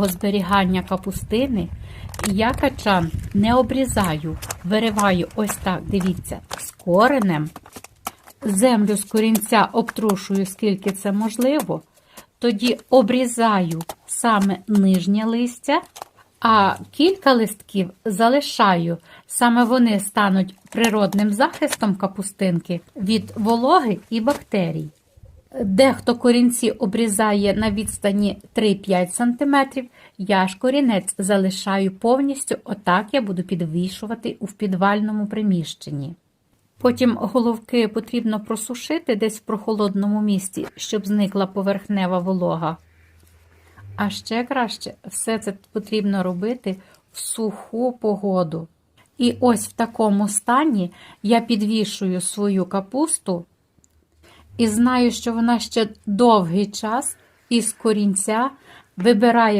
довгого зберігання капустини я качан не обрізаю, вириваю ось так, дивіться, з коренем. Землю з корінця обтрушую, скільки це можливо. Тоді обрізаю саме нижнє листя, а кілька листків залишаю. Саме вони стануть природним захистом капустинки від вологи і бактерій. Дехто корінці обрізає на відстані 3-5 см, я ж корінець залишаю повністю, отак я буду підвішувати у підвальному приміщенні. Потім головки потрібно просушити десь в прохолодному місці, щоб зникла поверхнева волога. А ще краще все це потрібно робити в суху погоду. І ось в такому стані я підвішую свою капусту і знаю, що вона ще довгий час із корінця вибирає